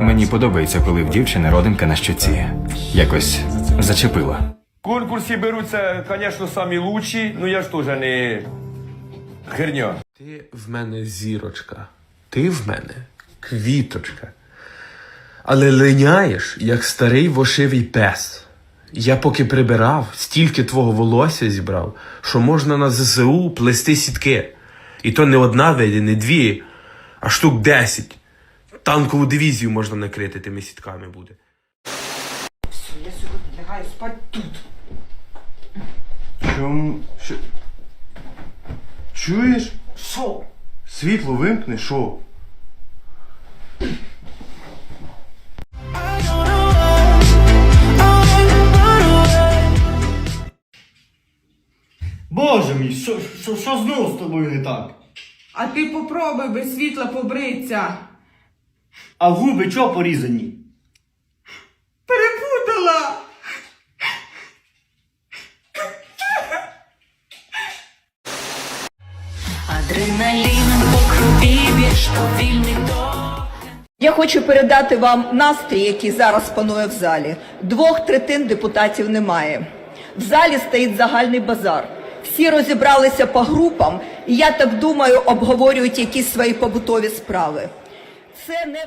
Мені подобається, коли в дівчини родинка на щоці. Якось зачепило. Конкурси беруться, звісно, самі лучші, ну я ж теж не херня. Ти в мене зірочка. Ти в мене квіточка. Але линяєш, як старий вошивий пес. Я поки прибирав, стільки твого волосся зібрав, що можна на ЗСУ плести сітки. І то не одна вийде, не дві, а штук десять. Танкову дивізію можна накрити тими сітками буде. Все, Я сьогодні лягаю спати тут. Чому? Що? Чуєш? Що? Світло вимкни, що? Боже мій, що, що, що знову з тобою не так? А ти попробуй без світла побриться. А губи чого порізані? Перепутала. Адреналіном по крові більш повільний до. Я хочу передати вам настрій, який зараз панує в залі. Двох третин депутатів немає. В залі стоїть загальний базар. Всі розібралися по групам, і я так думаю, обговорюють якісь свої побутові справи. Це не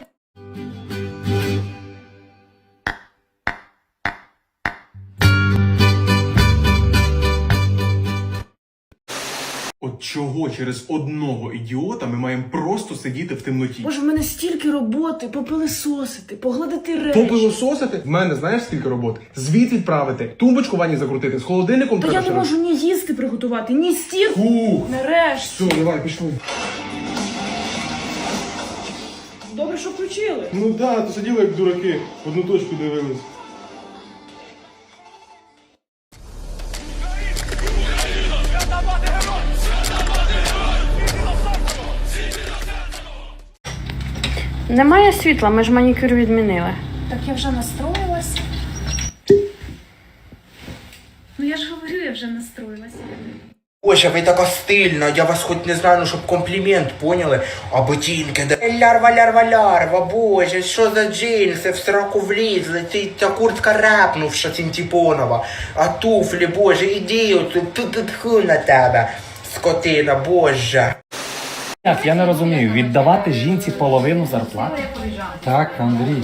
От чого через одного ідіота ми маємо просто сидіти в темноті? Боже, в мене стільки роботи, попилисосити, погладити речі. Попилососити? В мене знаєш скільки роботи? Звіт відправити, тумбочку в ванні закрутити, з холодильником Та треба я ще не можу ні їсти приготувати, ні стіл. Фух. Нарешті. Все, давай, пішли. Добре, що включили. Ну да, то сиділи як дураки, в одну точку дивились. Немає світла, ми ж манікюр відмінили. Так я вже настроїлась. Ну я ж говорю, я вже настроїлась. Боже, ви така стильна, я вас хоч не знаю, ну щоб комплімент, поняли? А ботинки, да. Лярва, лярва, лярва, боже, що за джинси, в сраку влізли, ти ця куртка репнувша Сінтіпонова, а туфлі, боже, іди отут, ту-ту-тху на тебе, скотина, боже. Як, я не розумію, віддавати жінці половину зарплати? Так, Андрій.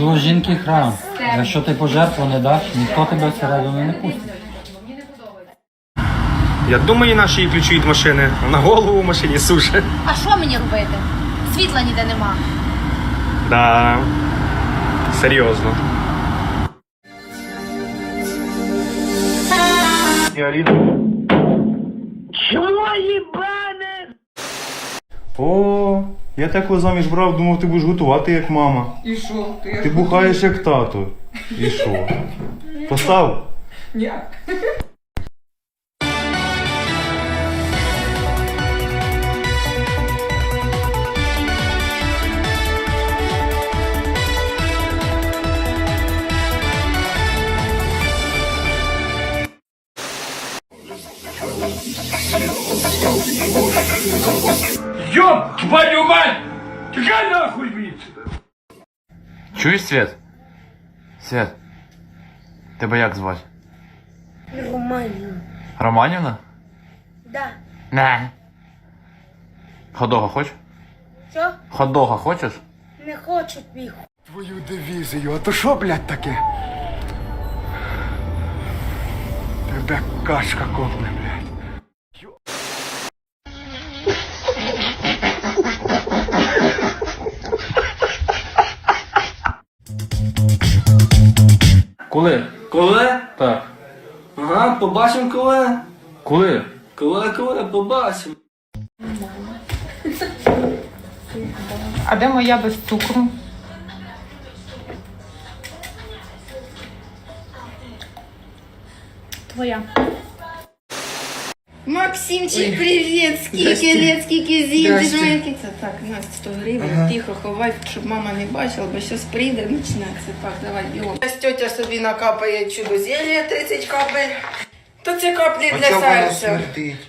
У жінки храм. Якщо ти пожертву не даш, ніхто тебе всередину не пустить. Я думаю, наші її ключі від машини. На голову в машині суше. А що мені робити? Світла ніде нема. Да. Серйозно. О, я так заміж брав, думав, ти будеш готувати як мама. І що? То я Ти бухаєш як тато. І що? Постав? Ні. Йоп, твою мать! Тікай нахуй звідси! Чуєш, Свят? Свят, тебе як звати? Романію. Романівна? Да. Не. Ходога хочеш? Що? Ходога хочеш? Не хочу твій Твою дивізію, а то що, блядь, таке? Тебе кашка копне, Коли? Коли? Так. Ага, побачимо коли. Коли? Коли, коли, побачимо. А де моя без цукру? Твоя. Максимчик, привіт! Скільки лет, скільки зім, ти ж моя киця. Так, Настя, 100 гривень, тихо ховай, щоб мама не бачила, бо щось прийде, починається. Так, давай, бігом. Ось тетя собі накапає чудо зілля 30 капель. То це каплі А для серця.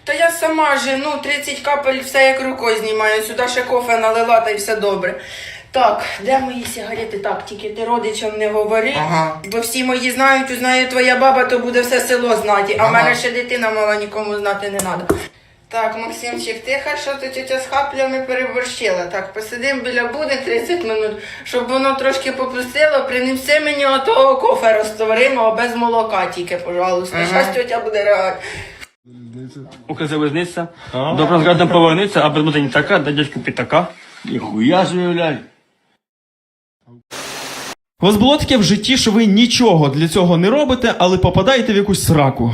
Та я сама жену 30 капель все як рукою знімаю. Сюди ще кофе налила та й все добре. Так, де мої сигарети? Так, тільки ти родичам не говори. Ага. Бо всі мої знають, узнає твоя баба, то буде все село знати. А в Ага. мене ще дитина мала, нікому знати не треба. Так, Максимчик, тихо, що то тетя з хаплями переборщила. Так, посидим біля буди 30 минут, щоб воно трошки попустило, принеси мені отого кофе розтворимого без молока тільки, пожалуйста. Щас тетя буде реагувати. Поки залізниця, добре згадно повернеться, а без не така, да дядьку пітака. Ніхуя заявляй. У вас було таке в житті, що ви нічого для цього не робите, але попадаєте в якусь сраку.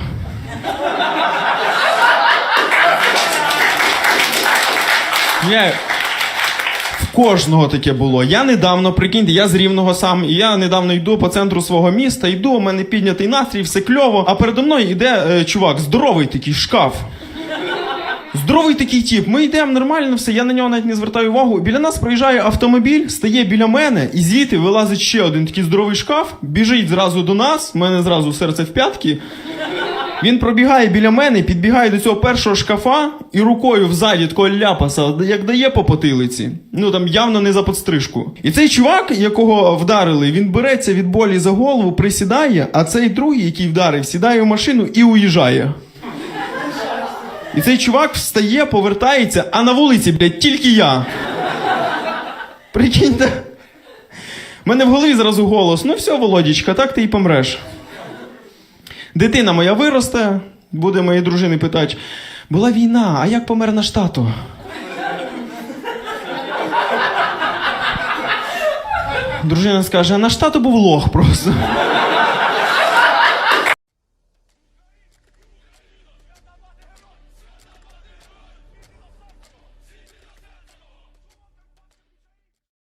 Я... В кожного таке було. Я недавно, прикиньте, я з рівного сам, і я недавно йду по центру свого міста, йду, у мене піднятий настрій, все кльово, а передо мною йде е, чувак, здоровий такий шкаф. Здоровий такий тіп. Ми йдемо нормально, все, я на нього навіть не звертаю увагу. Біля нас проїжджає автомобіль, стає біля мене, і звідти вилазить ще один такий здоровий шкаф, біжить зразу до нас, в мене зразу серце в п'ятки. Він пробігає біля мене, підбігає до цього першого шкафа і рукою взаді такого ляпаса, як дає по потилиці. Ну там явно не за подстрижку. І цей чувак, якого вдарили, він береться від болі за голову, присідає, а цей другий, який вдарив, сідає в машину і уїжджає. І цей чувак встає, повертається, а на вулиці, блядь, тільки я. Прикиньте. У мене в голові зразу голос: ну все, Володічка, так ти і помреш. Дитина моя виросте, буде моєї дружини питати: була війна, а як помер наш тато? Дружина скаже, а наш тато був лох просто.